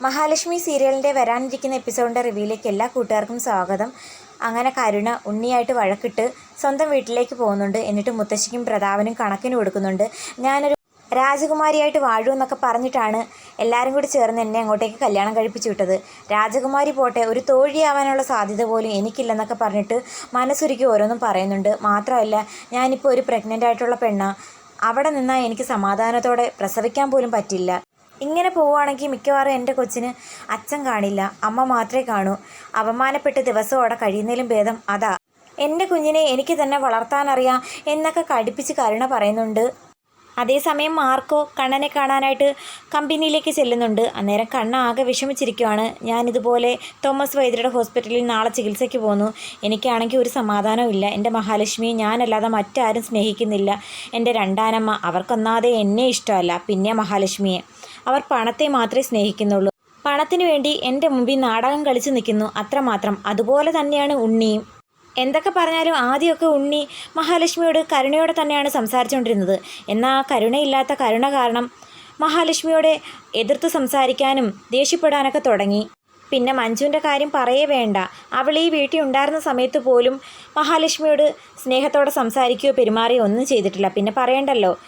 മഹാലക്ഷ്മി സീരിയലിന്റെ വരാനിരിക്കുന്ന എപ്പിസോഡിന്റെ റിവ്യൂയിലേക്ക് എല്ലാ കൂട്ടുകാർക്കും സ്വാഗതം. അങ്ങനെ കരുണ ഉണ്ണിയായിട്ട് വഴക്കിട്ട് സ്വന്തം വീട്ടിലേക്ക് പോകുന്നുണ്ട്. എന്നിട്ട് മുത്തശ്ശിക്കും പ്രതാപനും കണക്കിന് കൊടുക്കുന്നുണ്ട്. ഞാനൊരു രാജകുമാരിയായിട്ട് വാഴൂ എന്നൊക്കെ പറഞ്ഞിട്ടാണ് എല്ലാവരും കൂടി ചേർന്ന് എന്നെ അങ്ങോട്ടേക്ക് കല്യാണം കഴിപ്പിച്ചു വിട്ടത്. രാജകുമാരി പോട്ടെ ഒരു തോഴിയാവാനുള്ള സാധ്യത പോലും എനിക്കില്ലെന്നൊക്കെ പറഞ്ഞിട്ട് മനസ്സുരുക്കി ഓരോന്നും പറയുന്നുണ്ട്. മാത്രമല്ല ഞാനിപ്പോൾ ഒരു പ്രഗ്നന്റ് ആയിട്ടുള്ള പെണ്ണാ. അവിടെ നിന്നാൽ എനിക്ക് സമാധാനത്തോടെ പ്രസവിക്കാൻ പോലും പറ്റില്ല. ഇങ്ങനെ പോവുകയാണെങ്കിൽ മിക്കവാറും എന്റെ കൊച്ചിന് അച്ഛൻ കാണില്ല. അമ്മ മാത്രമേ കാണൂ. അപമാനപ്പെട്ട് ദിവസം അവിടെ കഴിയുന്നതിലും ഭേദം അതാ. എന്റെ കുഞ്ഞിനെ എനിക്ക് തന്നെ വളർത്താനറിയാം എന്നൊക്കെ കടുപ്പിച്ച് കരുണ പറയുന്നുണ്ട്. അതേസമയം മാർക്കോ കണ്ണനെ കാണാനായിട്ട് കമ്പനിയിലേക്ക് ചെല്ലുന്നുണ്ട്. അന്നേരം കണ്ണ ആകെ വിഷമിച്ചിരിക്കുവാണ്. ഞാനിതുപോലെ തോമസ് വൈദ്യരുടെ ഹോസ്പിറ്റലിൽ നാളെ ചികിത്സയ്ക്ക് പോന്നു. എനിക്കാണെങ്കിൽ ഒരു സമാധാനവും ഇല്ല. എന്റെ മഹാലക്ഷ്മിയെ ഞാനല്ലാതെ മറ്റാരും സ്നേഹിക്കുന്നില്ല. എന്റെ രണ്ടാനമ്മ അവർക്കൊന്നാതെ എന്നെ ഇഷ്ടമല്ല. പിന്നെ മഹാലക്ഷ്മിയെ. അവർ പണത്തെ മാത്രമേ സ്നേഹിക്കുന്നുള്ളൂ. പണത്തിനു വേണ്ടി എന്റെ മുമ്പിൽ നാടകം കളിച്ചു നിൽക്കുന്നു അത്രമാത്രം. അതുപോലെ തന്നെയാണ് ഉണ്ണിയും. എന്തൊക്കെ പറഞ്ഞാലും ആദ്യമൊക്കെ ഉണ്ണി മഹാലക്ഷ്മിയോട് കരുണയോടെ തന്നെയാണ് സംസാരിച്ചുകൊണ്ടിരുന്നത്. എന്നാൽ ആ കരുണയില്ലാത്ത കരുണ കാരണം മഹാലക്ഷ്മിയോടെ എതിർത്ത് സംസാരിക്കാനും ദേഷ്യപ്പെടാനൊക്കെ തുടങ്ങി. പിന്നെ മഞ്ജുവിന്റെ കാര്യം പറയേ വേണ്ട. അവൾ ഈ വീട്ടിൽ ഉണ്ടായിരുന്ന സമയത്ത് പോലും മഹാലക്ഷ്മിയോട് സ്നേഹത്തോടെ സംസാരിക്കുകയോ പെരുമാറുകയോ ഒന്നും ചെയ്തിട്ടില്ല. പിന്നെ പറയണ്ടല്ലോ.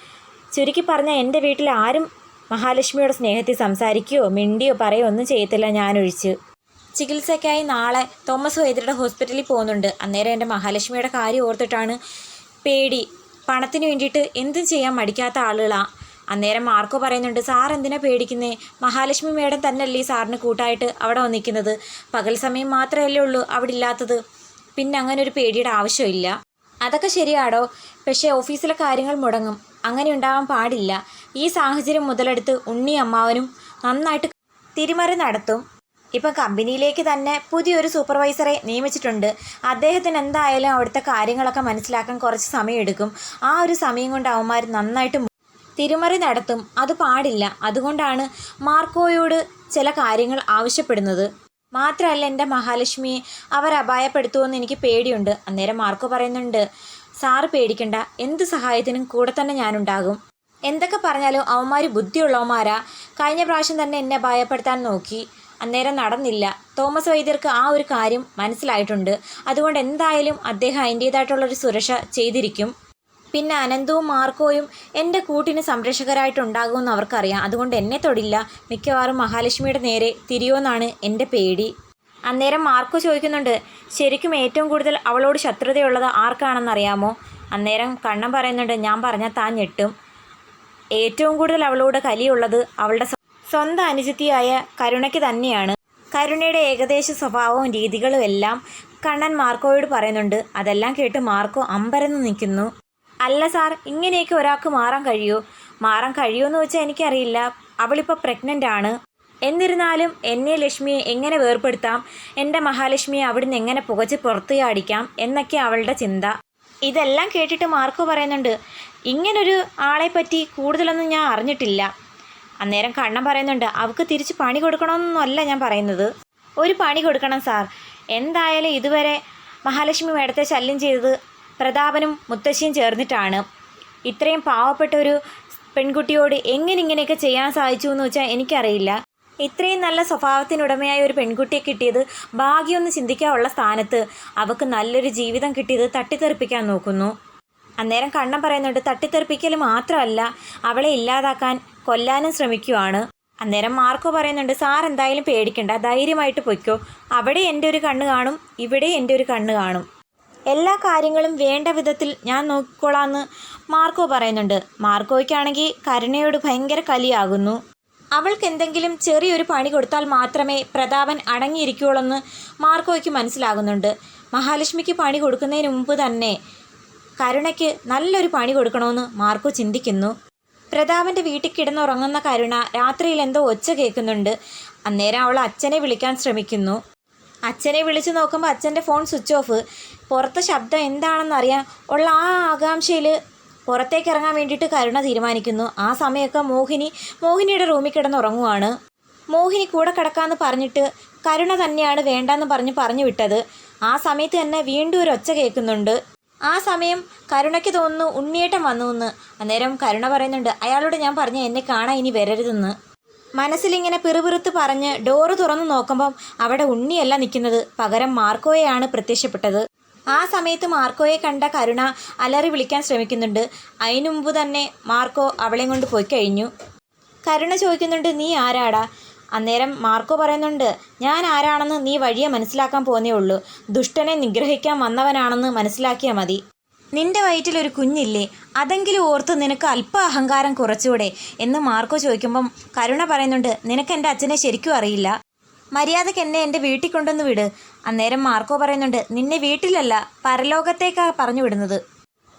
ചുരുക്കി പറഞ്ഞാൽ എന്റെ വീട്ടിൽ ആരും മഹാലക്ഷ്മിയോട് സ്നേഹത്തിൽ സംസാരിക്കുകയോ മിണ്ടിയോ പറയോ ഒന്നും ചെയ്യത്തില്ല ഞാനൊഴിച്ച് ചികിത്സയ്ക്കായി നാളെ തോമസ് വൈദ്യരുടെ ഹോസ്പിറ്റലിൽ പോകുന്നുണ്ട്. അന്നേരം എന്റെ മഹാലക്ഷ്മിയുടെ കാര്യം ഓർത്തിട്ടാണ് പേടി. പണത്തിന് വേണ്ടിയിട്ട് എന്തും ചെയ്യാൻ മടിക്കാത്ത ആളുകളാണ് അന്നേരം മാർക്കോ പറയുന്നുണ്ട് സാർ എന്തിനാ പേടിക്കുന്നേ? മഹാലക്ഷ്മി മേഡം തന്നെയല്ലേ സാറിന് കൂട്ടായിട്ട് അവിടെ വന്നിരിക്കുന്നത്. പകൽ സമയം മാത്രമല്ലേ ഉള്ളൂ അവിടെ ഇല്ലാത്തത്. പിന്നെ അങ്ങനെ ഒരു പേടിയുടെ ആവശ്യമില്ല. അതൊക്കെ ശരിയാടോ? പക്ഷേ ഓഫീസിലെ കാര്യങ്ങൾ മുടങ്ങും. അങ്ങനെ ഉണ്ടാവാൻ പാടില്ല. ഈ സാഹചര്യം മുതലെടുത്ത് ഉണ്ണി അമ്മാവനും നന്നായിട്ട് തിരിമറി നടത്തും. ഇപ്പം കമ്പനിയിലേക്ക് തന്നെ പുതിയൊരു സൂപ്പർവൈസറെ നിയമിച്ചിട്ടുണ്ട്. അദ്ദേഹത്തിന് എന്തായാലും അവിടുത്തെ കാര്യങ്ങളൊക്കെ മനസ്സിലാക്കാൻ കുറച്ച് സമയമെടുക്കും. ആ ഒരു സമയം കൊണ്ട് അവന്മാർ നന്നായിട്ട് തിരിമറി നടത്തും. അത് പാടില്ല. അതുകൊണ്ടാണ് മാർക്കോയോട് ചില കാര്യങ്ങൾ ആവശ്യപ്പെടുന്നത്. മാത്രമല്ല എന്റെ മഹാലക്ഷ്മിയെ അവർ അപായപ്പെടുത്തുമെന്ന് എനിക്ക് പേടിയുണ്ട്. അന്നേരം മാർക്കോ പറയുന്നുണ്ട് സാറ് പേടിക്കണ്ട. എന്ത് സഹായത്തിനും കൂടെ തന്നെ ഞാനുണ്ടാകും. എന്തൊക്കെ പറഞ്ഞാലും അവന്മാർ ബുദ്ധിയുള്ളവന്മാരാ. കഴിഞ്ഞ പ്രാവശ്യം തന്നെ എന്നെ ഭയപ്പെടുത്താൻ നോക്കി. അന്നേരം നടന്നില്ല. തോമസ് വൈദ്യർക്ക് ആ ഒരു കാര്യം മനസ്സിലായിട്ടുണ്ട്. അതുകൊണ്ട് എന്തായാലും അദ്ദേഹം അതിന്റേതായിട്ടുള്ളൊരു സുരക്ഷ ചെയ്തിരിക്കും. പിന്നെ അനന്തവും മാർക്കോയും എന്റെ കൂട്ടിന് സംരക്ഷകരായിട്ടുണ്ടാകുമെന്ന് അവർക്കറിയാം. അതുകൊണ്ട് എന്നെ തൊടില്ല. മിക്കവാറും മഹാലക്ഷ്മിയുടെ നേരെ തിരിയുമെന്നാണ് എന്റെ പേടി. അന്നേരം മാർക്കോ ചോദിക്കുന്നുണ്ട് ശരിക്കും ഏറ്റവും കൂടുതൽ അവളോട് ശത്രുതയുള്ളത് ആർക്കാണെന്നറിയാമോ? അന്നേരം കണ്ണം പറയുന്നുണ്ട് ഞാൻ പറഞ്ഞാൽ താൻ ഞെട്ടും. ഏറ്റവും കൂടുതൽ അവളോട് കലിയുള്ളത് അവളുടെ സ്വ- സ്വന്തം അനുജത്തിയായ കരുണയ്ക്ക് തന്നെയാണ്. കരുണയുടെ ഏകദേശ സ്വഭാവവും രീതികളും എല്ലാം കണ്ണൻ മാർക്കോയോട് പറയുന്നുണ്ട്. അതെല്ലാം കേട്ട് മാർക്കോ അമ്പരന്ന് നിൽക്കുന്നു. അല്ല സാർ ഇങ്ങനെയൊക്കെ ഒരാൾക്ക് മാറാൻ കഴിയൂ? മാറാൻ കഴിയുമെന്ന് വെച്ചാൽ എനിക്കറിയില്ല. അവളിപ്പോൾ പ്രഗ്നന്റ് ആണ്. എന്നിരുന്നാലും എന്നെ ലക്ഷ്മിയെ എങ്ങനെ വേർപെടുത്താം എന്റെ മഹാലക്ഷ്മിയെ അവിടുന്ന് എങ്ങനെ പുകച്ച് പുറത്തു ചാടിക്കാം എന്നൊക്കെ അവളുടെ ചിന്ത. ഇതെല്ലാം കേട്ടിട്ട് മാർക്കോ പറയുന്നുണ്ട്. ഇങ്ങനൊരു ആളെപ്പറ്റി പറ്റി കൂടുതലൊന്നും ഞാൻ അറിഞ്ഞിട്ടില്ല. അന്നേരം കണ്ണൻ പറയുന്നുണ്ട് അവൾക്ക് തിരിച്ച് പണി കൊടുക്കണമെന്നല്ല ഞാൻ പറയുന്നത്. ഒരു പണി കൊടുക്കണം സാർ. എന്തായാലും ഇതുവരെ മഹാലക്ഷ്മി മേടത്തെ ശല്യം ചെയ്തത് പ്രതാപനും മുത്തശ്ശിയും ചേർന്നിട്ടാണ്. ഇത്രയും പാവപ്പെട്ട ഒരു പെൺകുട്ടിയോട് എങ്ങനെ ഇങ്ങനെയൊക്കെ ചെയ്യാൻ സാധിച്ചു എന്ന് വെച്ചാൽ എനിക്കറിയില്ല. ഇത്രയും നല്ല സ്വഭാവത്തിനുടമയായ ഒരു പെൺകുട്ടിയെ കിട്ടിയത് ഭാഗ്യമൊന്ന് ചിന്തിക്കാനുള്ള സ്ഥാനത്ത് അവൾക്ക് നല്ലൊരു ജീവിതം കിട്ടിയത് തട്ടിത്തെറിപ്പിക്കാൻ നോക്കുന്നു. അന്നേരം കണ്ണൻ പറയുന്നുണ്ട് തട്ടിത്തെറിപ്പിക്കൽ മാത്രമല്ല അവളെ ഇല്ലാതാക്കാൻ കൊല്ലാനും ശ്രമിക്കുവാണ്. അന്നേരം മാർക്കോ പറയുന്നുണ്ട് സാർ എന്തായാലും പേടിക്കണ്ട ധൈര്യമായിട്ട് പൊയ്ക്കോ. അവിടെ എന്റെ ഒരു കണ്ണ് കാണും ഇവിടെ എന്റെ ഒരു കണ്ണ് കാണും. എല്ലാ കാര്യങ്ങളും വേണ്ട വിധത്തിൽ ഞാൻ നോക്കിക്കോളാന്ന് മാർക്കോ പറയുന്നുണ്ട്. മാർക്കോയ്ക്കാണെങ്കിൽ കരുണയോട് ഭയങ്കര കലിയാകുന്നു. അവൾക്ക് എന്തെങ്കിലും ചെറിയൊരു പണി കൊടുത്താൽ മാത്രമേ പ്രതാപൻ അടങ്ങിയിരിക്കുകയുള്ളെന്ന് മാർക്കോയ്ക്ക് മനസ്സിലാകുന്നുണ്ട്. മഹാലക്ഷ്മിക്ക് പണി കൊടുക്കുന്നതിന് മുമ്പ് തന്നെ കരുണയ്ക്ക് നല്ലൊരു പണി കൊടുക്കണമെന്ന് മാർക്കു ചിന്തിക്കുന്നു. പ്രതാപന്റെ വീട്ടിൽ കിടന്നുറങ്ങുന്ന കരുണ രാത്രിയിൽ എന്തോ ഒച്ച കേൾക്കുന്നുണ്ട്. അന്നേരം അവൾ അച്ഛനെ വിളിക്കാൻ ശ്രമിക്കുന്നു. അച്ഛനെ വിളിച്ചു നോക്കുമ്പോൾ അച്ഛന്റെ ഫോൺ സ്വിച്ച് ഓഫ്. പുറത്തെ ശബ്ദം എന്താണെന്നറിയാൻ ഉള്ള ആ ആകാംക്ഷയിൽ പുറത്തേക്ക് ഇറങ്ങാൻ വേണ്ടിയിട്ട് കരുണ തീരുമാനിക്കുന്നു. ആ സമയമൊക്കെ മോഹിനി മോഹിനിയുടെ റൂമിൽ കിടന്നുറങ്ങുവാണ്. മോഹിനി കൂടെ കിടക്കാമെന്ന് പറഞ്ഞിട്ട് കരുണ തന്നെയാണ് വേണ്ടെന്ന് പറഞ്ഞ് പറഞ്ഞു വിട്ടത്. ആ സമയത്ത് തന്നെ വീണ്ടും ഒരു ഒച്ച കേൾക്കുന്നുണ്ട്. ആ സമയം കരുണയ്ക്ക് തോന്നുന്നു ഉണ്ണിയേട്ടൻ വന്നു എന്ന് അന്നേരം കരുണ പറയുന്നുണ്ട് അയാളോട് ഞാൻ പറഞ്ഞു എന്നെ കാണാൻ ഇനി വരരുതെന്ന്. മനസ്സിലിങ്ങനെ പിറുപിറുത്ത് പറഞ്ഞ് ഡോറ് തുറന്നു നോക്കുമ്പം അവിടെ ഉണ്ണിയല്ല നിൽക്കുന്നത്. പകരം മാർക്കോയെയാണ് പ്രത്യക്ഷപ്പെട്ടത്. ആ സമയത്ത് മാർക്കോയെ കണ്ട കരുണ അലറി വിളിക്കാൻ ശ്രമിക്കുന്നുണ്ട്. അതിനു മുമ്പ് തന്നെ മാർക്കോ അവളെയും കൊണ്ട് പോയി കഴിഞ്ഞു. കരുണ ചോദിക്കുന്നുണ്ട് നീ ആരാടാ? അന്നേരം മാർക്കോ പറയുന്നുണ്ട് ഞാൻ ആരാണെന്ന് നീ വഴിയെ മനസ്സിലാക്കാൻ പോന്നേ ഉള്ളൂ. ദുഷ്ടനെ നിഗ്രഹിക്കാൻ വന്നവനാണെന്ന് മനസ്സിലാക്കിയാൽ മതി. നിന്റെ വയറ്റിൽ ഒരു കുഞ്ഞില്ലേ? അതെങ്കിലും ഓർത്ത് നിനക്ക് അല്പ അഹങ്കാരം കുറച്ചുകൂടെ എന്ന് മാർക്കോ ചോദിക്കുമ്പം കരുണ പറയുന്നുണ്ട് നിനക്ക് എന്റെ അച്ഛനെ ശരിക്കും അറിയില്ല. മര്യാദയ്ക്ക് എന്നെ എന്റെ വീട്ടിൽ കൊണ്ടുവന്ന് വിട്. അന്നേരം മാർക്കോ പറയുന്നുണ്ട് നിന്നെ വീട്ടിലല്ല പരലോകത്തേക്കാണ് പറഞ്ഞു വിടുന്നത്.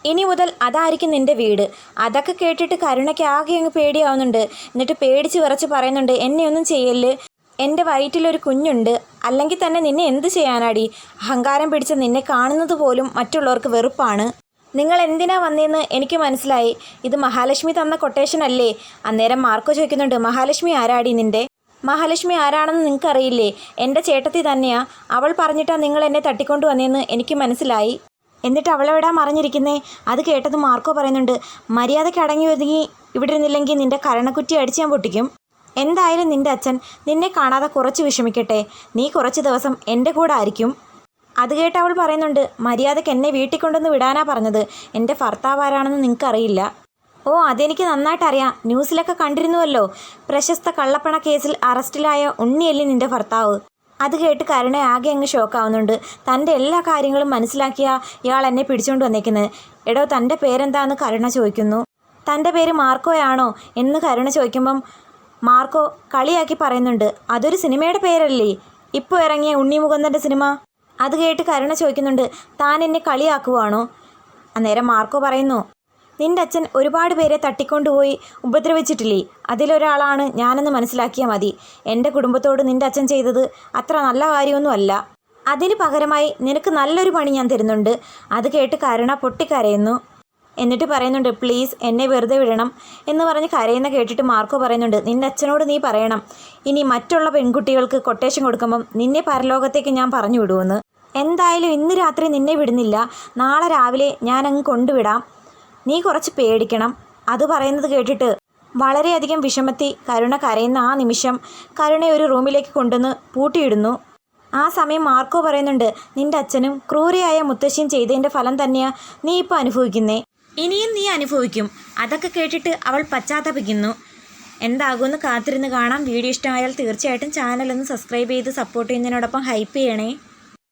ഇനി മുതൽ അതായിരിക്കും നിന്റെ വീട്. അതൊക്കെ കേട്ടിട്ട് കരുണയ്ക്ക് ആകെ അങ്ങ് പേടിയാവുന്നുണ്ട്. എന്നിട്ട് പേടിച്ച് വിറച്ച് പറയുന്നുണ്ട് എന്നെ ഒന്നും ചെയ്യല്ല്. എന്റെ വയറ്റിലൊരു കുഞ്ഞുണ്ട്. അല്ലെങ്കിൽ തന്നെ നിന്നെ എന്ത് ചെയ്യാനാടി? അഹങ്കാരം പിടിച്ച നിന്നെ കാണുന്നത് പോലും മറ്റുള്ളവർക്ക് വെറുപ്പാണ്. നിങ്ങൾ എന്തിനാ വന്നതെന്ന് എനിക്ക് മനസ്സിലായി. ഇത് മഹാലക്ഷ്മി തന്ന കൊട്ടേഷൻ അല്ലേ? അന്നേരം മാർക്കോ ചോദിക്കുന്നുണ്ട് മഹാലക്ഷ്മി ആരാടി നിന്റെ? മഹാലക്ഷ്മി ആരാണെന്ന് നിങ്ങൾക്കറിയില്ലേ? എന്റെ ചേട്ടത്തി തന്നെയാ. അവൾ പറഞ്ഞിട്ടാ നിങ്ങൾ എന്നെ തട്ടിക്കൊണ്ടു വന്നതെന്ന് എനിക്ക് മനസ്സിലായി. എന്നിട്ട് അവളെവിടാ മറിഞ്ഞിരിക്കുന്നേ? അത് കേട്ടത് മാർക്കോ പറയുന്നുണ്ട് മര്യാദയ്ക്ക് അടങ്ങി ഒതുങ്ങി ഇവിടെ ഇരുന്നില്ലെങ്കിൽ നിന്റെ കരണക്കുറ്റി അടിച്ച് ഞാൻ പൊട്ടിക്കും. എന്തായാലും നിന്റെ അച്ഛൻ നിന്നെ കാണാതെ കുറച്ച് വിഷമിക്കട്ടെ. നീ കുറച്ച് ദിവസം എന്റെ കൂടെ ആയിരിക്കും. അത് കേട്ട് അവൾ പറയുന്നുണ്ട് മര്യാദയ്ക്ക് എന്നെ വീട്ടിൽ കൊണ്ടുവന്ന് വിടാനാ പറഞ്ഞത്. എന്റെ ഭർത്താവ് ആരാണെന്ന് നിങ്ങൾക്കറിയില്ല. ഓ അതെനിക്ക് നന്നായിട്ട് അറിയാം ന്യൂസിലൊക്കെ കണ്ടിരുന്നുവല്ലോ. പ്രശസ്ത കള്ളപ്പണ കേസിൽ അറസ്റ്റിലായ ഉണ്ണിയല്ലേ നിന്റെ ഭർത്താവ്. അത് കേട്ട് കരുണ ആകെ അങ്ങ് ഷോക്കാവുന്നുണ്ട് തന്റെ എല്ലാ കാര്യങ്ങളും മനസ്സിലാക്കിയ ഇയാൾ എന്നെ പിടിച്ചുകൊണ്ട് വന്നേക്കുന്നത് എടോ തന്റെ പേരെന്താന്ന് കരുണ ചോദിക്കുന്നു. തന്റെ പേര് മാർക്കോയാണോ എന്ന് കരുണ ചോദിക്കുമ്പം മാർക്കോ കളിയാക്കി പറയുന്നുണ്ട്. അതൊരു സിനിമയുടെ പേരല്ലേ? ഇപ്പോൾ ഇറങ്ങിയ ഉണ്ണി സിനിമ? അത് കേട്ട് കരുണ ചോദിക്കുന്നുണ്ട്. താൻ എന്നെ കളിയാക്കുവാണോ? അന്നേരം മാർക്കോ പറയുന്നു നിന്റെ അച്ഛൻ ഒരുപാട് പേരെ തട്ടിക്കൊണ്ടുപോയി ഉപദ്രവിച്ചിട്ടില്ലേ? അതിലൊരാളാണ് ഞാനെന്ന് മനസ്സിലാക്കിയാൽ മതി. എന്റെ കുടുംബത്തോട് നിന്റെ അച്ഛൻ ചെയ്തത് അത്ര നല്ല കാര്യമൊന്നുമല്ല. അതിന് പകരമായി നിനക്ക് നല്ലൊരു പണി ഞാൻ തരുന്നുണ്ട്. അത് കേട്ട് കരുണ പൊട്ടിക്കരയുന്നു. എന്നിട്ട് പറയുന്നുണ്ട് പ്ലീസ് എന്നെ വെറുതെ വിടണം. എന്ന് പറഞ്ഞ് കരയുന്ന കേട്ടിട്ട് മാർക്കോ പറയുന്നുണ്ട് നിന്റെ അച്ഛനോട് നീ പറയണം. ഇനി മറ്റുള്ള പെൺകുട്ടികൾക്ക് കൊട്ടേഷൻ കൊടുക്കുമ്പം നിന്നെ പരലോകത്തേക്ക് ഞാൻ പറഞ്ഞു വിടുമെന്ന് എന്തായാലും ഇന്ന് രാത്രി നിന്നെ വിടുന്നില്ല. നാളെ രാവിലെ ഞാനങ്ങ് കൊണ്ടുവിടാം. നീ കുറച്ച് പേടിക്കണം. അത് പറയുന്നത് കേട്ടിട്ട് വളരെയധികം വിഷമത്തി കരുണ കരയുന്ന ആ നിമിഷം കരുണയെ ഒരു റൂമിലേക്ക് കൊണ്ടുവന്ന് പൂട്ടിയിടുന്നു. ആ സമയം മാർക്കോ പറയുന്നുണ്ട് നിന്റെ അച്ഛനും ക്രൂരയായ മുത്തശ്ശിയും ചെയ്തതിന്റെ ഫലം തന്നെയാ നീ ഇപ്പോൾ അനുഭവിക്കുന്നേ. ഇനിയും നീ അനുഭവിക്കും. അതൊക്കെ കേട്ടിട്ട് അവൾ പശ്ചാത്തപിക്കുന്നു. എന്താകുമെന്ന് കാത്തിരുന്ന് കാണാം. വീഡിയോ ഇഷ്ടമായാൽ തീർച്ചയായിട്ടും ചാനലൊന്ന് സബ്സ്ക്രൈബ് ചെയ്ത് സപ്പോർട്ട് ചെയ്യുന്നതിനോടൊപ്പം ഹൈപ്പ് ചെയ്യണേ.